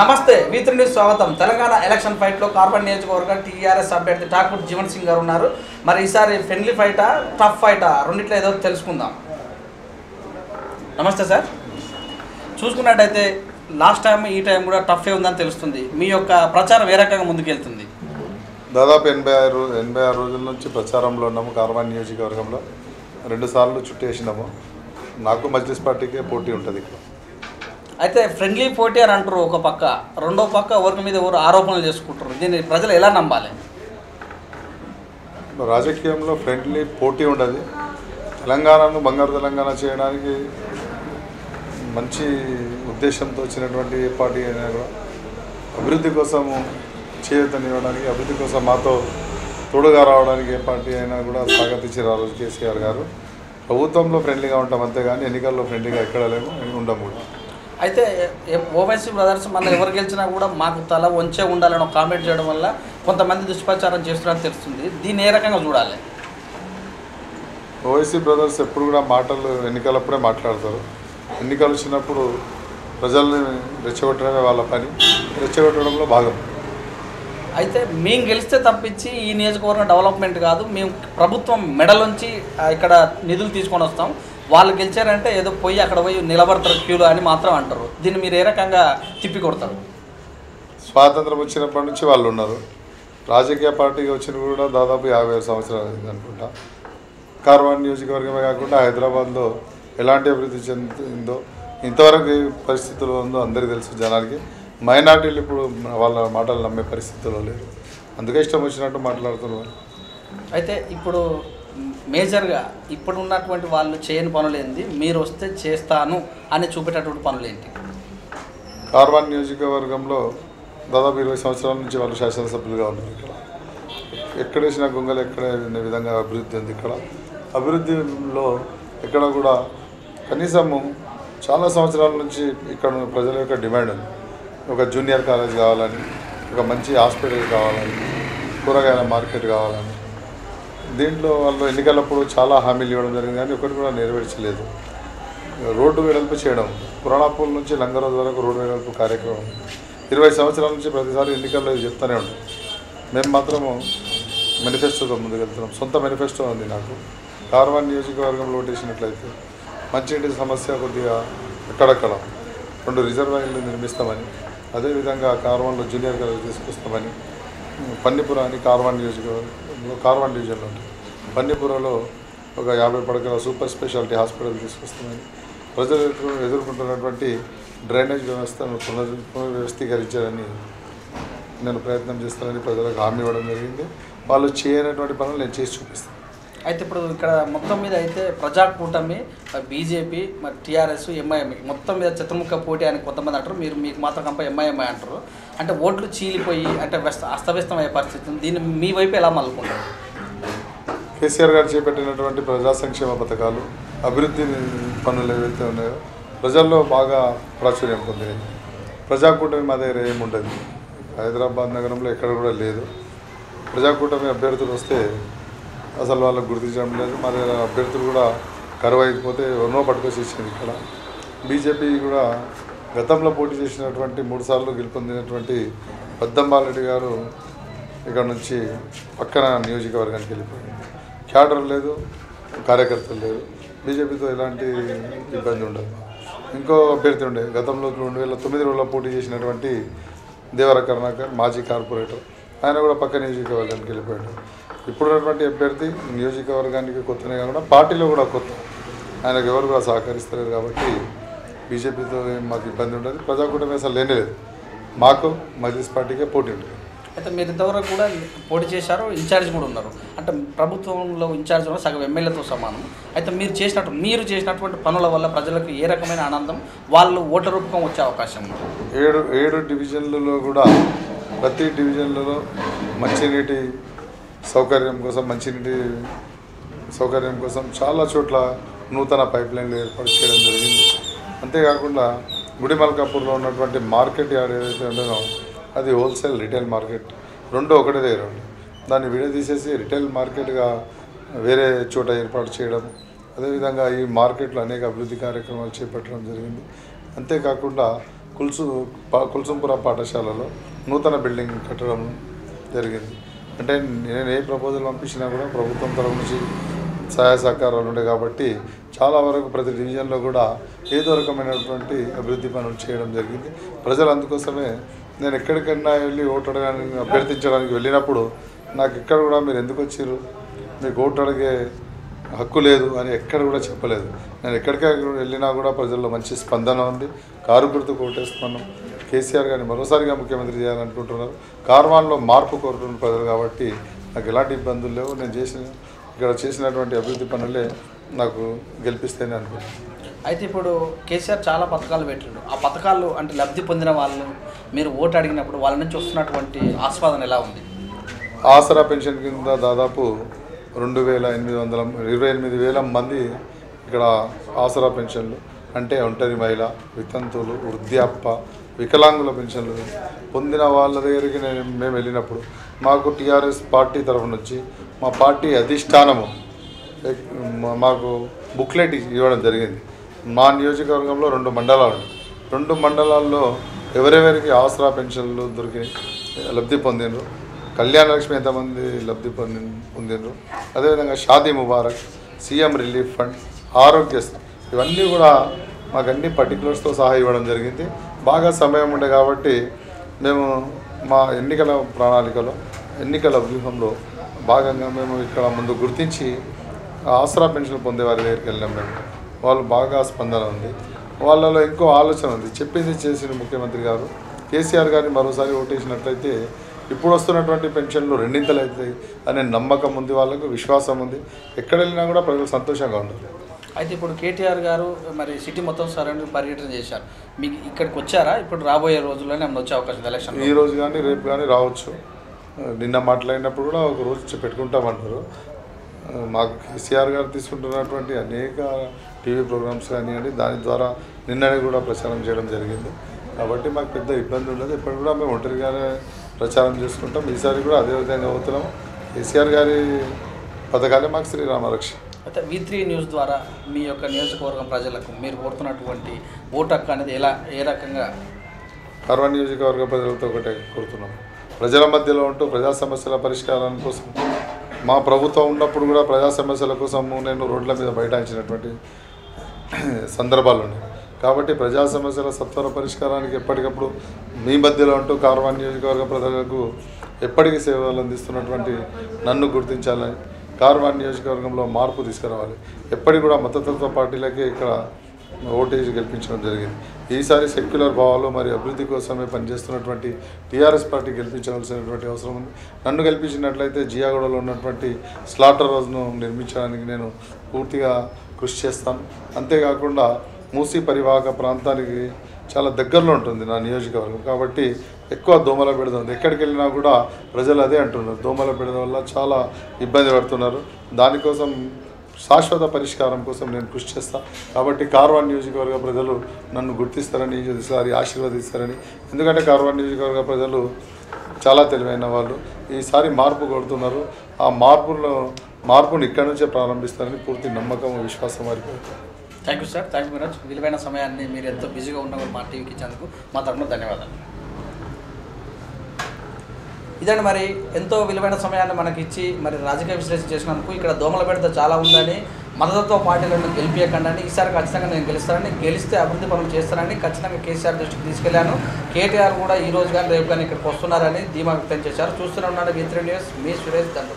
నమస్తే V three news స్వాగతం. Telangana election ఫైట్లో కార్బన్ నియోజకవర్గ టీఆర్ఎస్ అభ్యర్థి ఠాకూర్ జీవన్ సింగ్ గారు ఉన్నారు. మరి ఈసారి ఫ్రెండ్లీ ఫైటా టఫ్ ఫైటా? రెండిట్లో ఏదో తెలుసుకుందాం. నమస్తే సార్. చూసుకున్నట్టయితే లాస్ట్ టైం ఈ టైం కూడా టఫే ఉందని తెలుస్తుంది. మీ యొక్క ప్రచారం ఏ రకంగా ముందుకెళ్తుంది? దాదాపు ఎనభై ఆరు ఎనభై ఆరు రోజుల నుంచి ప్రచారంలో ఉన్నాము కార్వాన్ నియోజకవర్గంలో. రెండు సార్లు చుట్టేసినాము. నాకు మజ్లిస్ పార్టీకే పోటీ ఉంటుంది ఇక్కడ. అయితే ఫ్రెండ్లీ పోటీ అని అంటారు ఒక పక్క. రెండో పక్క ఎవరి మీద ఎవరు ఆరోపణలు చేసుకుంటారు? దీన్ని ప్రజలు ఎలా నమ్మాలి? రాజకీయంలో ఫ్రెండ్లీ పోటీ ఉండదు. తెలంగాణను బంగారు తెలంగాణ చేయడానికి మంచి ఉద్దేశంతో వచ్చినటువంటి ఏ పార్టీ అయినా కూడా అభివృద్ధి కోసం చేయతనివ్వడానికి అభివృద్ధి కోసం మాతో తోడుగా రావడానికి ఏ పార్టీ అయినా కూడా స్వాగతించారు ఆ రోజు కేసీఆర్ గారు. ప్రభుత్వంలో ఫ్రెండ్లీగా ఉంటాం అంతేగాని ఎన్నికల్లో ఫ్రెండ్లీగా ఎక్కడ లేము ఉండము. కూడా అయితే ఓవైసీ బ్రదర్స్ మన ఎవరు గెలిచినా కూడా మాకు తల వంచే ఉండాలని ఒక కామెంట్ చేయడం వల్ల కొంతమంది దుష్ప్రచారం చేస్తున్నారని తెలుస్తుంది. దీన్ని ఏ రకంగా చూడాలి? ఓవైసీ బ్రదర్స్ ఎప్పుడు కూడా మాటలు ఎన్నికలప్పుడే మాట్లాడతారు. ఎన్నికలు వచ్చినప్పుడు ప్రజల్ని రెచ్చగొట్టడమే వాళ్ళ పని. రెచ్చగొట్టడంలో భాగం. అయితే మేము గెలిస్తే తప్పించి ఈ నియోజకవర్గం డెవలప్మెంట్ కాదు. మేము ప్రభుత్వం మెడలోంచి ఇక్కడ నిధులు తీసుకొని వస్తాం వాళ్ళు గెలిచారంటే ఏదో పోయి అక్కడ పోయి నిలబడతారు క్యూలో అని మాత్రం అంటారు. దీన్ని మీరు ఏ రకంగా తిప్పి కొడతారు స్వాతంత్రం వచ్చినప్పటి నుంచి వాళ్ళు ఉన్నారు. రాజకీయ పార్టీగా వచ్చిన కూడా దాదాపు యాభై సంవత్సరాలు అనుకుంటా. కార్వాన్ నియోజకవర్గమే కాకుండా హైదరాబాద్లో ఎలాంటి అభివృద్ధి చెందిందో ఇంతవరకు ఏ పరిస్థితుల్లో ఉందో అందరికీ తెలుసు జనాలకి. మైనార్టీలు ఇప్పుడు వాళ్ళ మాటలు నమ్మే పరిస్థితుల్లో లేరు. అందుకే ఇష్టం వచ్చినట్టు మాట్లాడుతున్నారు అయితే ఇప్పుడు మేజర్గా ఇప్పుడు ఉన్నటువంటి వాళ్ళు చేయని పనులు ఏంది? మీరు వస్తే చేస్తాను అని చూపేటటువంటి పనులు ఏంటి? కార్వాన్ నియోజకవర్గంలో దాదాపు ఇరవై సంవత్సరాల నుంచి వాళ్ళు శాసనసభ్యులుగా ఉన్నారు ఇక్కడ. ఎక్కడ వేసిన గొంగలు ఎక్కడ విధంగా అభివృద్ధి ఉంది ఇక్కడ. అభివృద్ధిలో ఎక్కడ కూడా కనీసము చాలా సంవత్సరాల నుంచి ఇక్కడ ఉన్న ప్రజల యొక్క డిమాండ్ ఉంది. ఒక జూనియర్ కాలేజ్ కావాలని ఒక మంచి హాస్పిటల్ కావాలని కూరగాయల మార్కెట్ కావాలని దీంట్లో వాళ్ళు ఎన్నికలప్పుడు చాలా హామీలు ఇవ్వడం జరిగింది కానీ ఒకటి కూడా నెరవేర్చలేదు. రోడ్డు వెడల్పు చేయడం పురాణాపూల్ నుంచి లంగరోజు వరకు రోడ్డు వెడల్పు కార్యక్రమం. ఇరవై సంవత్సరాల నుంచి ప్రతిసారి ఎన్నికల్లో ఇది చెప్తూనే ఉంటాం మేము మాత్రము మేనిఫెస్టోతో ముందుకెళ్తున్నాం. సొంత మేనిఫెస్టో ఉంది నాకు. కార్వాన్ నియోజకవర్గంలో ఓటేసినట్లయితే మంచినీటి సమస్య కొద్దిగా అక్కడక్కడ రెండు రిజర్వాయర్లు నిర్మిస్తామని అదేవిధంగా కార్వాన్లో జూనియర్ కాలేజ్ తీసుకొస్తామని పన్నిపుర కార్వాన్ నియోజకవర్గం కార్వాన్ డివిజన్లో ఉంటుంది బన్నీపురంలో ఒక యాభై పడకల సూపర్ స్పెషాలిటీ హాస్పిటల్ తీసుకొస్తున్నాయి ప్రజలు ఎదుర్కొంటున్నటువంటి డ్రైనేజ్ వ్యవస్థను పునర్ పునర్వ్యవస్థీకరించాలని నేను ప్రయత్నం చేస్తానని ప్రజలకు హామీ ఇవ్వడం జరిగింది. వాళ్ళు చేయనటువంటి పనులు నేను చేసి చూపిస్తాను. అయితే ఇప్పుడు ఇక్కడ మొత్తం మీద అయితే ప్రజా కూటమి బీజేపీ మరి టీఆర్ఎస్ ఎంఐఎం మొత్తం మీద చతుర్ముఖ పోటీ అని కొంతమంది అంటారు. మీరు మీకు మాత్రం కంప ఎంఐఎంఐ అంటారు. అంటే ఓట్లు చీలిపోయి అంటే వ్యస్త అస్తవ్యస్తం అయ్యే పరిస్థితి దీన్ని మీ వైపు ఎలా మలుకుంటారు కేసీఆర్ గారు చేపట్టినటువంటి ప్రజా సంక్షేమ పథకాలు అభివృద్ధి పనులు ఏవైతే ఉన్నాయో ప్రజల్లో బాగా ప్రాచుర్యం పొందినాయి. ప్రజాకూటమి మా దగ్గర ఏముండదు హైదరాబాద్ నగరంలో ఎక్కడ కూడా లేదు. ప్రజాకూటమి అభ్యర్థులు వస్తే అసలు వాళ్ళకి గుర్తించడం లేదు. మరి అభ్యర్థులు కూడా కరువు అయిపోతే ఎన్నో పట్టుకొచ్చి ఇచ్చింది ఇక్కడ. బీజేపీ కూడా గతంలో పోటీ చేసినటువంటి మూడు సార్లు గెలుపొందినటువంటి పెద్దంబారెడ్డి గారు ఇక్కడ నుంచి పక్కన నియోజకవర్గానికి వెళ్ళిపోయింది క్యాడర్ లేదు కార్యకర్తలు లేరు. బీజేపీతో ఎలాంటి ఇబ్బంది ఉండదు. ఇంకో అభ్యర్థి ఉండే గతంలో రెండు వేల తొమ్మిది రోజుల్లో పోటీ చేసినటువంటి దేవర కరుణాకర్ మాజీ కార్పొరేటర్. ఆయన కూడా పక్క నియోజకవర్గానికి వెళ్ళిపోయాడు. ఇప్పుడున్నటువంటి అభ్యర్థి నియోజకవర్గానికి కొత్తనే కాకుండా పార్టీలో కూడా కొత్త. ఆయనకు ఎవరు కూడా సహకరిస్తలేరు కాబట్టి బీజేపీతో ఏం మాకు ఇబ్బంది ఉండదు. ప్రజాకూటమి అసలు లేనే లేదు. మాకు మజ్లిస్ పార్టీకే పోటీ ఉంటుంది అయితే మీరు ఇంతవరకు కూడా పోటీ చేశారు ఇన్ఛార్జ్ కూడా ఉన్నారు. అంటే ప్రభుత్వంలో ఇన్ఛార్జ్ కూడా సగం ఎమ్మెల్యేతో సమానం. అయితే మీరు చేసినట్టు మీరు చేసినటువంటి పనుల వల్ల ప్రజలకు ఏ రకమైన ఆనందం వాళ్ళు ఓట్ల రూపకం వచ్చే అవకాశం ఉంది? ఏడు ఏడు డివిజన్లలో కూడా ప్రతి డివిజన్లలో మంచినీటి సౌకర్యం కోసం మంచినీటి సౌకర్యం కోసం చాలా చోట్ల నూతన పైప్ లైన్లు ఏర్పాటు చేయడం జరిగింది. అంతేకాకుండా గుడిమల్కాపూర్లో ఉన్నటువంటి మార్కెట్ యార్డ్ ఏదైతే ఉండదో అది హోల్సేల్ రిటైల్ మార్కెట్. రెండు ఒకటే దగ్గర ఉంది. దాన్ని విడదీసేసి రిటైల్ మార్కెట్గా వేరే చోట ఏర్పాటు చేయడం అదేవిధంగా ఈ మార్కెట్లో అనేక అభివృద్ధి కార్యక్రమాలు చేపట్టడం జరిగింది. అంతేకాకుండా కుల్సు పా కుల్సుంపుర పాఠశాలలో నూతన బిల్డింగ్ కట్టడం జరిగింది. అంటే నేను ఏ ప్రపోజల్ పంపించినా కూడా ప్రభుత్వం తరఫు నుంచి సహాయ సహకారాలు ఉండే కాబట్టి చాలా వరకు ప్రతి డివిజన్లో కూడా ఏదో రకమైనటువంటి అభివృద్ధి పనులు చేయడం జరిగింది. ప్రజలు అందుకోసమే నేను ఎక్కడికైనా వెళ్ళి ఓటు అభ్యర్థించడానికి వెళ్ళినప్పుడు నాకు ఎక్కడ కూడా మీరు ఎందుకు వచ్చారు? మీకు ఓటు అడిగే హక్కు లేదు అని ఎక్కడ కూడా చెప్పలేదు. నేను ఎక్కడికి వెళ్ళినా కూడా ప్రజల్లో మంచి స్పందన ఉంది. కారు గుర్తు కోటేస్తున్నాను కేసీఆర్ గారిని మరోసారిగా ముఖ్యమంత్రి చేయాలనుకుంటున్నారు. కార్వాన్లో మార్పు కోరుతున్న ప్రజలు కాబట్టి నాకు ఎలాంటి ఇబ్బందులు లేవు. నేను చేసిన ఇక్కడ చేసినటువంటి అభివృద్ధి పనులే నాకు గెలిపిస్తేనే అనుకుంటున్నాను. అయితే ఇప్పుడు కేసీఆర్ చాలా పథకాలు పెట్టిండు. ఆ పథకాలు అంటే లబ్ధి పొందిన వాళ్ళు మీరు ఓటు అడిగినప్పుడు వాళ్ళ నుంచి వస్తున్నటువంటి ఆస్వాదన ఎలా ఉంది? ఆసరా పెన్షన్ కింద దాదాపు రెండు వేల ఎనిమిది వందల ఇరవై ఎనిమిది వేల మంది ఇక్కడ ఆసరా పెన్షన్లు అంటే ఒంటరి మహిళ వితంతువులు వృద్ధాప్య వికలాంగుల పెన్షన్లు పొందిన వాళ్ళ దగ్గరికి నేను మేము వెళ్ళినప్పుడు మాకు టీఆర్ఎస్ పార్టీ తరఫు నుంచి మా పార్టీ అధిష్టానము మాకు బుక్లెట్ ఇవ్వడం జరిగింది. మా నియోజకవర్గంలో రెండు మండలాలు రెండు మండలాల్లో ఎవరెవరికి ఆసరా పెన్షన్లు దొరికి లబ్ధి పొందిండ్రు. కళ్యాణ లక్ష్మి ఎంతమంది లబ్ధి పొంది పొందిండ్రు? అదేవిధంగా Shaadi Mubarak CM relief fund Aarogyasri ఇవన్నీ కూడా మాకు అన్ని పర్టికులర్స్తో సహా ఇవ్వడం జరిగింది. బాగా సమయం ఉండే కాబట్టి మేము మా ఎన్నికల ప్రణాళికలో ఎన్నికల వ్యూహంలో భాగంగా మేము ఇక్కడ ముందు గుర్తించి ఆసరా పెన్షన్ పొందే వారి దగ్గరికి వెళ్ళాం మేము. వాళ్ళు బాగా స్పందన ఉంది. వాళ్ళలో ఇంకో ఆలోచన ఉంది. చెప్పింది చేసిన ముఖ్యమంత్రి గారు. కేసీఆర్ గారిని మరోసారి ఓటేసినట్లయితే ఇప్పుడు వస్తున్నటువంటి పెన్షన్లు రెండింతలు అవుతాయి అనే నమ్మకం ఉంది వాళ్ళకు విశ్వాసం ఉంది. ఎక్కడ వెళ్ళినా కూడా ప్రజలు సంతోషంగా ఉన్నారు అయితే ఇప్పుడు కేటీఆర్ గారు మరి సిటీ మొత్తం సరైన పర్యటన చేశారు. మీకు ఇక్కడికి వచ్చారా? ఇప్పుడు రాబోయే రోజుల్లోనే ఏమన్నా వచ్చే అవకాశం ఎలక్షన్ ఈ రోజు కానీ రేపు కానీ రావచ్చు. నిన్న మాట్లాడినప్పుడు కూడా ఒక రోజు పెట్టుకుంటామన్నారు మాకు కేసీఆర్ గారు తీసుకుంటున్నటువంటి అనేక టీవీ ప్రోగ్రామ్స్ కానివ్వండి దాని ద్వారా నిన్ననే కూడా ప్రచారం చేయడం జరిగింది. కాబట్టి మాకు పెద్ద ఇబ్బంది ఉండదు. ఎప్పుడు కూడా మేము ఒంటరిగానే ప్రచారం చేసుకుంటాం. ఈసారి కూడా అదే విధంగా అవుతున్నాం. కేసీఆర్ గారి పథకాలే మాకు శ్రీరామరక్ష. అయితే వి త్రీ న్యూస్ ద్వారా మీ యొక్క నియోజకవర్గం ప్రజలకు మీరు కోరుతున్నటువంటి ఓటు హక్కు అనేది ఎలా ఏ రకంగా? కర్వ నియోజకవర్గ ప్రజలతో ఒకటే కోరుతున్నాం. ప్రజల మధ్యలో ఉంటూ ప్రజా సమస్యల పరిష్కారం కోసం మా ప్రభుత్వం ఉన్నప్పుడు కూడా ప్రజా సమస్యల కోసం నేను రోడ్ల మీద బైఠాయించినటువంటి సందర్భాలు ఉన్నాయి. కాబట్టి ప్రజా సమస్యల సత్వర పరిష్కారానికి ఎప్పటికప్పుడు మీ మధ్యలో ఉంటూ కార్వాన్ నియోజకవర్గ ప్రజలకు ఎప్పటికీ సేవలు అందిస్తున్నటువంటి నన్ను గుర్తించాలని కార్వాన్ నియోజకవర్గంలో మార్పు తీసుకురావాలి. ఎప్పటికి కూడా మతతత్వ పార్టీలకే ఇక్కడ ఓటేజ్ గెలిపించడం జరిగింది. ఈసారి సెక్యులర్ భావాలు మరియు అభివృద్ధి కోసమే పనిచేస్తున్నటువంటి టీఆర్ఎస్ పార్టీ గెలిపించవలసినటువంటి అవసరం ఉంది. నన్ను గెలిపించినట్లయితే జియాగూడలో ఉన్నటువంటి స్లాటర్ హౌస్ను నిర్మించడానికి నేను పూర్తిగా కృషి చేస్తాను. అంతేకాకుండా మూసీ పరివాహక ప్రాంతానికి చాలా దగ్గరలో ఉంటుంది నా నియోజకవర్గం. కాబట్టి ఎక్కువ దోమల బెడద ఉంది. ఎక్కడికి వెళ్ళినా కూడా ప్రజలు అదే అంటున్నారు. దోమల బెడద వల్ల చాలా ఇబ్బంది పడుతున్నారు. దానికోసం శాశ్వత పరిష్కారం కోసం నేను కృషి చేస్తాను కాబట్టి కార్వాన్ నియోజకవర్గ ప్రజలు నన్ను గుర్తిస్తారని ఈసారి ఆశీర్వదిస్తారని. ఎందుకంటే కార్వాన్ నియోజకవర్గ ప్రజలు చాలా తెలివైన వాళ్ళు. ఈసారి మార్పు కొడుతున్నారు ఆ మార్పులో మార్పును ఇక్కడి నుంచే ప్రారంభిస్తారని పూర్తి నమ్మకం విశ్వాసం వారికి. Thank you sir thank you Miraj విలువైన సమయాన్ని మీరు ఎంతో బిజీగా ఉన్న మా టీవీకి ఇచ్చేందుకు మా తరఫున ధన్యవాదాలు. ఇదండి మరి ఎంతో విలువైన సమయాన్ని మనకి ఇచ్చి మరి రాజకీయ విశ్లేషణ చేసినందుకు ఇక్కడ దోమల పెడత చాలా ఉందని మద్దతుతో పార్టీలను గెలిపించకండి ఈసారి ఖచ్చితంగా నేను గెలుస్తానని గెలిస్తే అభివృద్ధి పనులు చేస్తానని ఖచ్చితంగా కేసీఆర్ దృష్టికి తీసుకెళ్ళాను కేటీఆర్ కూడా ఈ రోజు కానీ రేపు కానీ ఇక్కడికి వస్తున్నారని ధీమా వ్యక్తం చేశారు. చూస్తూనే ఉన్నాడు విత్రీ న్యూస్ మీ సురేష్ దండు.